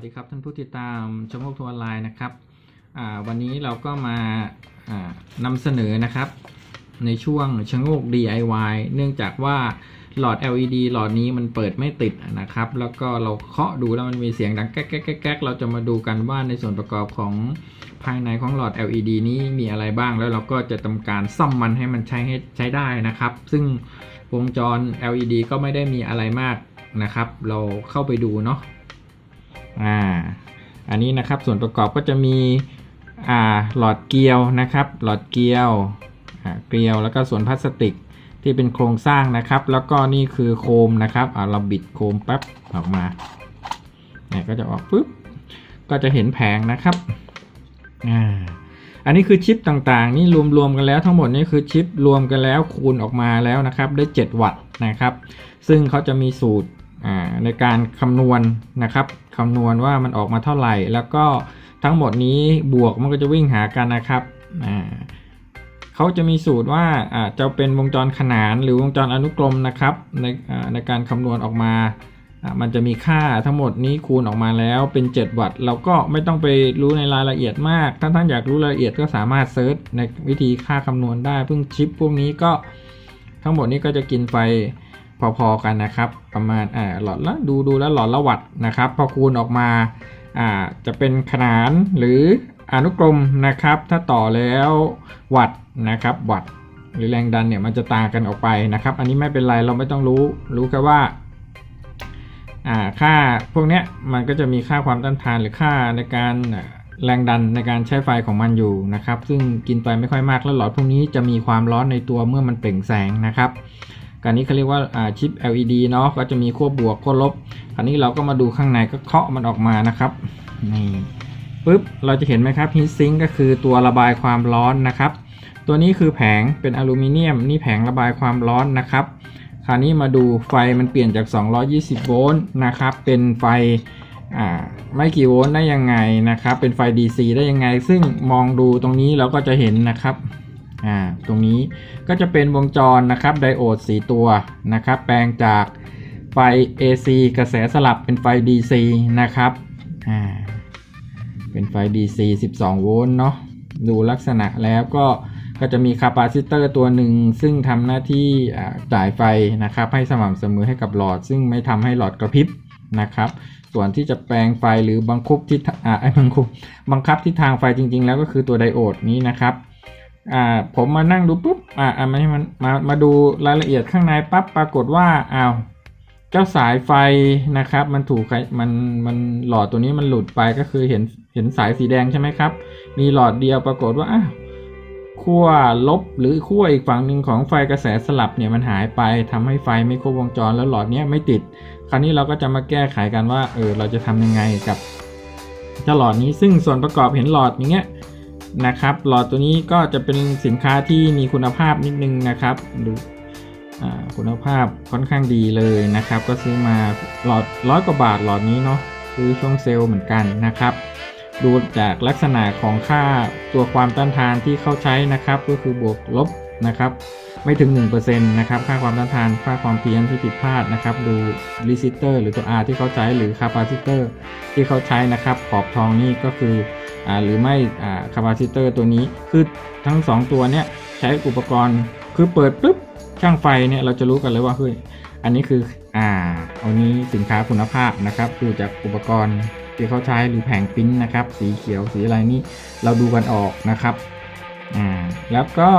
สวัสดีครับท่านผู้ติดตามชมโลกทัวร์ออนไลน์นะครับวันนี้เราก็มานำเสนอนะครับ ในช่วงชะโงก DIY เนื่องจากว่าหลอด LED หลอดนี้มันเปิดไม่ติดนะครับ แล้วก็เราเคาะดูแล้วมันมีเสียงดังแก๊กแก๊กแก๊กเราจะมาดูกันว่าในส่วนประกอบของภายในของหลอด LED นี้มีอะไรบ้างแล้วเราก็จะทำการซ่อมมันให้มันใช้ให้ใช้ได้นะครับ ซึ่งวงจร LED ก็ไม่ได้มีอะไรมากนะครับ เราเข้าไปดูเนาะ อ่าอันนี้นะครับส่วนประกอบก็จะมีอ่าหลอดเกลียวนะครับ หลอดเกลียวอ่าเกลียวแล้วก็ส่วนพลาสติกที่เป็นโครงสร้างนะครับ แล้วก็นี่คือโคมนะครับอ่าเราบิดโคมแป๊บออกมาเนี่ยก็จะออกปุ๊บก็จะเห็นแผงนะครับอ่าอันนี้คือชิปต่างๆ นี่รวมๆกันแล้วทั้งหมดนี่คือชิปรวมกันแล้วคูณออกมาแล้วนะครับ ได้ 7 วัตต์นะครับ ซึ่งเขาจะมีสูตร ในการคำนวณนะครับคำนวณว่ามันออกมาเท่าไหร่ แล้วก็ทั้งหมดนี้บวกมันก็จะวิ่งหากันนะครับเขาจะมีสูตรว่าจะเป็นวงจรขนานหรือวงจรอนุกรมนะครับในในการคำนวณออกมาอ่ามันจะมีค่าทั้งหมดนี้คูณออกมาแล้วเป็น 7 วัตต์เราก็ไม่ต้องไปรู้ในรายละเอียดมาก ถ้าท่านอยากรู้รายละเอียดก็สามารถเซิร์ชในวิธีค่าคำนวณได้เพิ่งชิปพวกนี้ก็ทั้งหมดนี้ก็จะกินไฟ พอๆกันนะครับ ประมาณอ่าหลอดละดูดูแล้วหลอดละวัตต์นะครับ พอคูณออกมาอ่าจะเป็นขนานหรืออนุกรมนะครับ ถ้าต่อแล้ววัตต์นะครับวัตต์หรือแรงดันเนี่ยมันจะต่างกันออกไปนะครับ อันนี้ไม่เป็นไรเราไม่ต้องรู้รู้แค่ว่าค่าพวกนี้มันก็จะมีค่าความต้านทานหรือค่าในการแรงดันในการใช้ไฟของมันอยู่นะครับ ซึ่งกินไฟไม่ค่อยมากแล้วหลอดพวกนี้จะมีความร้อนในตัวเมื่อมันเปล่งแสงนะครับ การนี้เขาเรียกว่าาชิป LED เนาะก็จะมีขั้วบวกขั้วลบคราวนี้เราก็มาดูข้างในก็เคาะมันออกมานะครับนี่ปุ๊บเราจะเห็นไหมครับฮีทซิงก็คือตัวระบายความร้อนนะครับ ตัวนี้คือแผงเป็นอลูมิเนียม นี่แผงระบายความร้อนนะครับ คราวนี้มาดูไฟมันเปลี่ยนจาก 220 โวลต์นะครับเป็นไฟไม่กี่โวลต์ได้ยังไงนะครับ เป็นไฟ DC ได้ยังไง ซึ่งมองดูตรงนี้เราก็จะเห็นนะครับ อ่าตรงนี้ก็จะเป็นวงจรนะครับไดโอด 4 ตัวนะครับ แปลงจากไฟ AC กระแสสลับเป็นไฟ DC นะครับอ่าเป็นไฟ DC 12 โวลต์เนาะดูลักษณะแล้วก็ก็จะมีคาปาซิเตอร์ตัวหนึ่ง ซึ่งทำหน้าที่จ่ายไฟนะครับ ให้สม่ำเสมอให้กับหลอด ซึ่งไม่ทำให้หลอดกระพริบนะครับ ส่วนที่จะแปลงไฟหรือบังคับทิศอ่าไอ้บังคับบังคับทิศทางไฟจริง ๆ แล้วก็คือตัวไดโอดนี้นะครับ อ่าผมมานั่งดูปุ๊บอ่าอ่ามามันมามาดูรายละเอียดข้างในปั๊บปรากฏว่าอ้าวเจ้าสายไฟนะครับ มันถูกใครมันมันหลอดตัวนี้มันหลุดไปก็คือเห็นเห็นสายสีแดงใช่ไหมครับ มีหลอดเดียวปรากฏว่าอ้าวขั้วลบหรือขั้วอีกฝั่งหนึ่งของไฟกระแสสลับเนี่ยมันหายไปทำให้ไฟไม่ครบวงจรแล้วหลอดเนี้ยไม่ติด คราวนี้เราก็จะมาแก้ไขกันว่าเออเราจะทำยังไงกับเจ้าหลอดนี้ซึ่งส่วนประกอบเห็นหลอดอย่างเงี้ย นะครับหลอดตัวนี้ก็จะเป็นสินค้าที่มีคุณภาพนิดนึงนะครับดูอ่าคุณภาพค่อนข้างดีเลยนะครับ ก็ซื้อมาหลอดร้อยกว่าบาทหลอดนี้เนาะซื้อช่วงเซลล์เหมือนกันนะครับ ดูจากลักษณะของค่าตัวความต้านทานที่เข้าใช้นะครับ ก็คือบวกลบนะครับไม่ถึง 1%นะครับ ค่าความต้านทาน ค่าความเพี้ยนที่ผิดพลาดนะครับ ดูรีซิสเตอร์หรือตัว R ที่เขาใช้หรือคาปาซิเตอร์ที่เขาใช้นะครับ ขอบทองนี่ก็คือ หรือไม่อ่าคาปาซิเตอร์ตัวนี้คือทั้ง 2 ตัวเนี้ยใช้อุปกรณ์คือเปิดปุ๊บช่างไฟเนี่ยเราจะรู้กันเลยว่าเฮ้ยอันนี้คืออ่าอันนี้สินค้าคุณภาพนะครับดูจากอุปกรณ์ที่เขาใช้หรือแผงปิ้นนะครับ สีเขียวสีอะไรนี่เราดูกันออกนะครับอ่าแล้วก็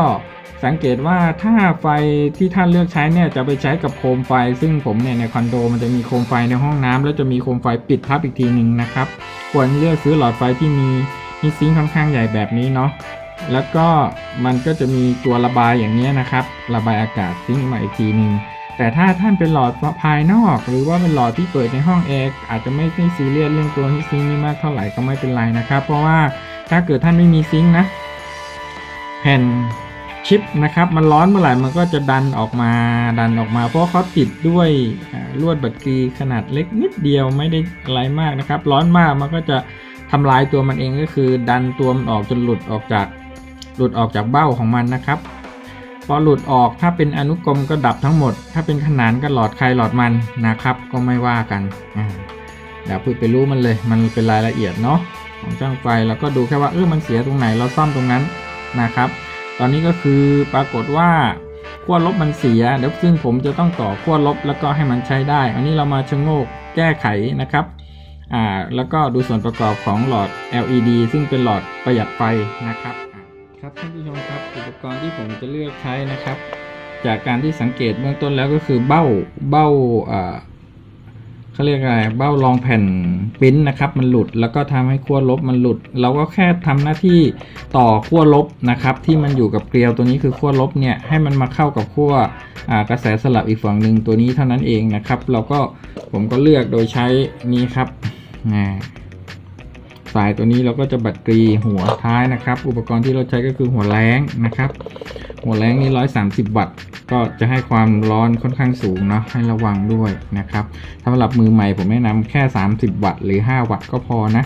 สังเกตว่าถ้าไฟที่ท่านเลือกใช้เนี่ยจะไปใช้กับโคมไฟ ซึ่งผมเนี่ยในคอนโดมันจะมีโคมไฟในห้องน้ำแล้วจะมีโคมไฟปิดทับอีกทีหนึ่งนะครับ ควรเลือกซื้อหลอดไฟที่มีฮีซิงค์ค่อนข้างใหญ่แบบนี้เนาะแล้วก็มันก็จะมีตัวระบายอย่างนี้นะครับ ระบายอากาศซิงค์มาอีกทีหนึ่งแต่ถ้าท่านเป็นหลอดภายนอก หรือว่าเป็นหลอดที่เปิดในห้องแอร์อาจจะไม่ได้ซีเรียสเรื่องตัวฮีทซิงค์นี้มากเท่าไหร่ก็ไม่เป็นไรนะครับ เพราะว่าถ้าเกิดท่านไม่มีซิงค์นะแผ่น ชิปนะครับมันร้อนเมื่อไหร่มันก็จะดันออกมาดันออกมา เพราะเขาติดด้วยลวดบัตรกรีขนาดเล็กนิดเดียวไม่ได้อะไรมากนะครับ ร้อนมากมันก็จะทำลายตัวมันเองก็คือ ดันตัวมันออกจนหลุดออกจากหลุดออกจากเบ้าของมันนะครับ พอหลุดออกถ้าเป็นอนุกรมก็ดับทั้งหมด ถ้าเป็นขนานก็หลอดใครหลอดมันนะครับ ก็ไม่ว่ากันอ่าอย่าเพิ่งไปรู้มันเลย มันเป็นรายละเอียดเนาะของช่างไฟแล้วก็ดูแค่ว่าเออมันเสียตรงไหนเราซ่อมตรงนั้นนะครับ ตอนนี้ก็คือปรากฏว่าขั้วลบมันเสียเดี๋ยวซึ่งผมจะต้องต่อขั้วลบแล้วก็ให้มันใช้ได้ อันนี้เรามาชะโงกแก้ไขนะครับอ่าแล้วก็ดูส่วนประกอบของหลอด LED ซึ่งเป็นหลอดประหยัดไฟนะครับครับท่านผู้ชมครับอุปกรณ์ที่ผมจะเลือกใช้นะครับ จากการที่สังเกตเบื้องต้นแล้วก็คือเบ้าเบ้าอ่า เขาเรียกอะไรเบ้ารองแผ่นปริ้นนะครับ มันหลุดแล้วก็ทำให้ขั้วลบมันหลุด เราก็แค่ทำหน้าที่ต่อขั้วลบนะครับ ที่มันอยู่กับเกลียวตัวนี้คือขั้วลบเนี่ยให้มันมาเข้ากับขั้วกระแสสลับอีกฝั่งหนึ่งตัวนี้เท่านั้นเองนะครับ เราก็ผมก็เลือกโดยใช้นี้ครับสายตัวนี้เราก็จะบัดกรีหัวท้ายนะครับ อุปกรณ์ที่เราใช้ก็คือหัวแรงนะครับ หัวแรงนี่130 วัตต์ ก็จะให้ความร้อนค่อนข้างสูงเนาะให้ระวังด้วยนะครับสำหรับมือใหม่ผมแนะนำแค่ 30 วัตต์หรือ 5 วัตต์ก็พอนะ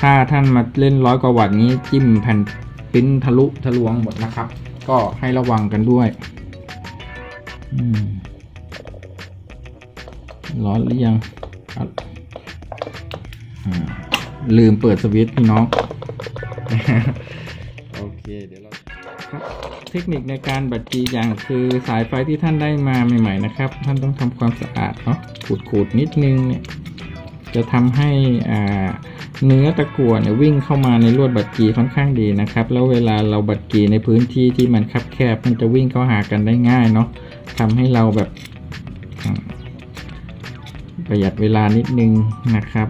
ถ้าท่านมาเล่นร้อยกว่าวัตต์นี้จิ้มแผ่นปิ้นทะลุทะลวงหมดนะครับ ก็ให้ระวังกันด้วยร้อนหรือยังลืมเปิดสวิตช์พี่น้อง โอเค เดี๋ยวเรา เทคนิคในการบัดจีอย่างคือสายไฟที่ท่านได้มาใหม่ๆนะครับ ท่านต้องทำความสะอาดเนาะขูดๆนิดนึงเนี่ยจะทำให้อ่าเนื้อตะกั่วเนี่ยวิ่งเข้ามาในลวดบัดจีค่อนข้างดีนะครับ แล้วเวลาเราบัดจีในพื้นที่ที่มันคับแคบมันจะวิ่งเข้าหากันได้ง่ายเนาะทำให้เราแบบประหยัดเวลานิดนึงนะครับ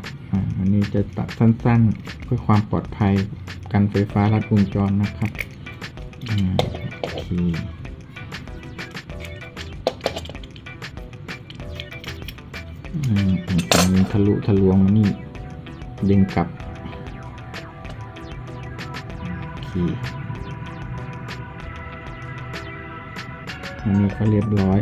อันนี้จะตัดสั้นๆ เพื่อความปลอดภัยกันไฟฟ้าลัดวงจรนะครับ อืมโอเคอืมอืมทะลุทะลวงมานี่ดึงกลับโอเคอันนี้ก็เรียบร้อย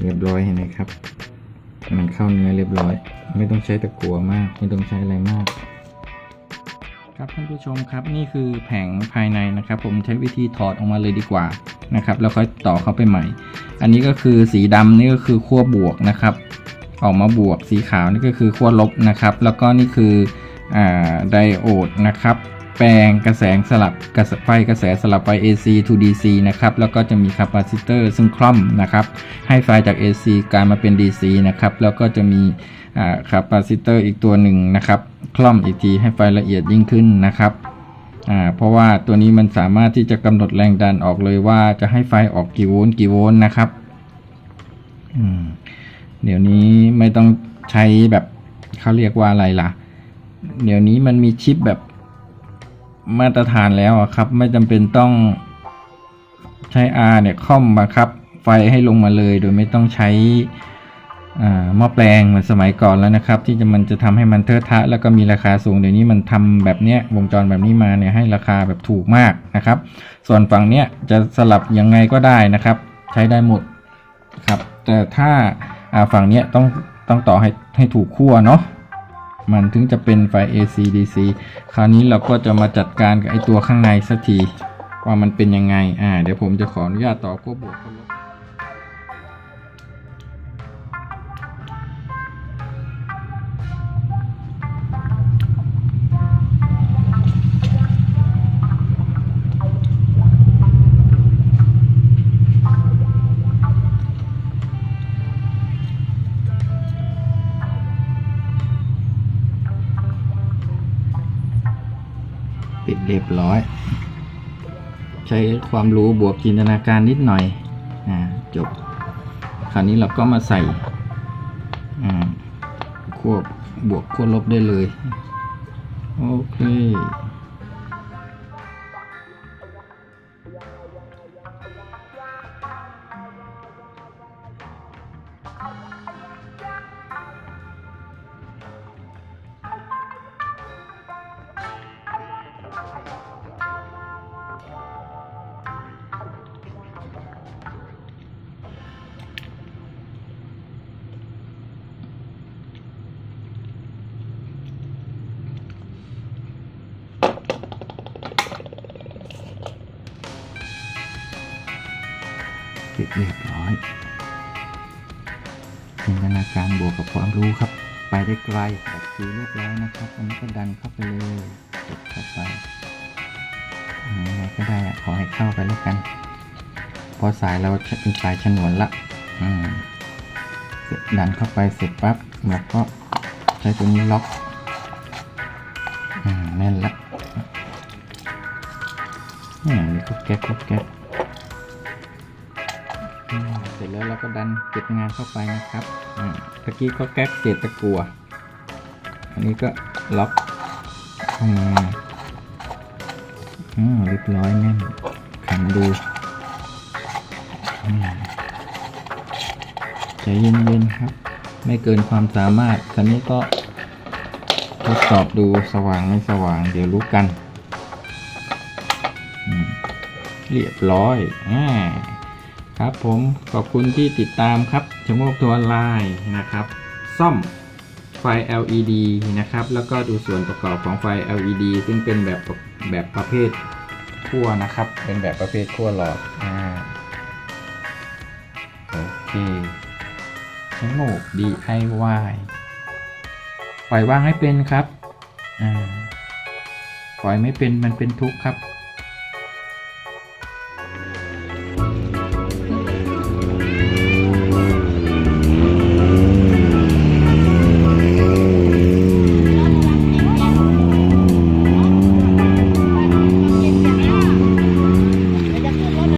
เรียบร้อยเห็นไหมครับ มันเข้าเนื้อเรียบร้อย ไม่ต้องใช้ตะกั่วมาก ไม่ต้องใช้อะไรมาก ครับท่านผู้ชมครับนี่คือแผงภายในนะครับ ผมใช้วิธีถอดออกมาเลยดีกว่านะครับแล้วค่อยต่อเข้าไปใหม่ อันนี้ก็คือสีดำนี่ก็คือขั้วบวกนะครับ ออกมาบวกสีขาวนี่ก็คือขั้วลบนะครับ แล้วก็นี่คืออ่าไดโอดนะครับ แปลงกระแสสลับกระแสไฟกระแสสลับไฟ AC to DC นะครับ แล้วก็จะมีคาปาซิเตอร์ซึ่งคล่อมนะครับ ให้ไฟจาก AC กลายมาเป็น DC นะครับ แล้วก็จะมีคาปาซิเตอร์อีกตัวหนึ่งนะครับ คล่อมอีกทีให้ไฟละเอียดยิ่งขึ้นนะครับอ่าเพราะว่าตัวนี้มันสามารถที่จะกำหนดแรงดันออกเลยว่าจะให้ไฟออกกี่โวลต์กี่โวลต์นะครับเดี๋ยวนี้ไม่ต้องใช้แบบเขาเรียกว่าอะไรล่ะ เดี๋ยวนี้มันมีชิปแบบ มาตรฐานแล้วอะครับ ไม่จำเป็นต้องใช้ R เนี่ยค่อมบังคับ ไฟให้ลงมาเลย โดยไม่ต้องใช้อ่าหม้อแปลงเหมือนสมัยก่อนแล้วนะครับ ที่จะมันจะทำให้มันเทอะทะ แล้วก็มีราคาสูงเดี๋ยวนี้มันทำแบบเนี้ยวงจรแบบนี้มาเนี่ยให้ราคาแบบถูกมากนะครับ ส่วนฝั่งเนี้ยจะสลับยังไงก็ได้นะครับ ใช้ได้หมดครับแต่ถ้าอ่าฝั่งเนี้ยต้องต้องต่อให้ให้ถูกขั้วเนาะ มันถึงจะเป็นไฟ AC DC คราวนี้เราก็จะมาจัดการกับไอตัวข้างในสักที ว่ามันเป็นยังไง อ่า เดี๋ยวผมจะขออนุญาตต่อขั้วบวก เรียบร้อย ใช้ความรู้บวกจินตนาการนิดหน่อยอ่าจบ คราวนี้เราก็มาใส่อ่าขั้วบบวกควบลบได้เลย โอเค เรียบร้อยจินตนาการบวกกับความรู้ครับ ไปได้ไกลตัดคิวเรียบร้อยนะครับอันนี้ก็ดันเข้าไปเลยกดเข้าไปยังไงก็ได้อะขอให้เข้าไปแล้วกันพอสายเราเป็นสายฉนวนละอืมเสร็จดันเข้าไปเสร็จปั๊บแล้วก็ใช้ตัวนี้ล็อกอืมแน่นละอืมนี่ก็แก๊กก็แก๊ก แล้วเราก็ดันเก็บงานเข้าไปนะครับอืมตะกี้ก็แก๊กเศษตะกัว อันนี้ก็ล็อกเข้ามาอืมเรียบร้อยแน่นขันดูใจเย็นๆครับ ไม่เกินความสามารถคันนี้ก็ทดสอบดูสว่างไม่สว่าง เดี๋ยวรู้กัน เรียบร้อยอา ครับผมขอบคุณที่ติดตามครับชมโงกตัวออนไลน์นะครับ ซ่อมไฟ LED นะครับ แล้วก็ดูส่วนประกอบของไฟ LED ซึ่งเป็นแบบแบบประเภทขั้วนะครับ เป็นแบบประเภทขั้วหลอดอ่าโอเคชงโงก DIY ปล่อยวางให้เป็นครับอ่าปล่อยไม่เป็นมันเป็นทุกข์ครับ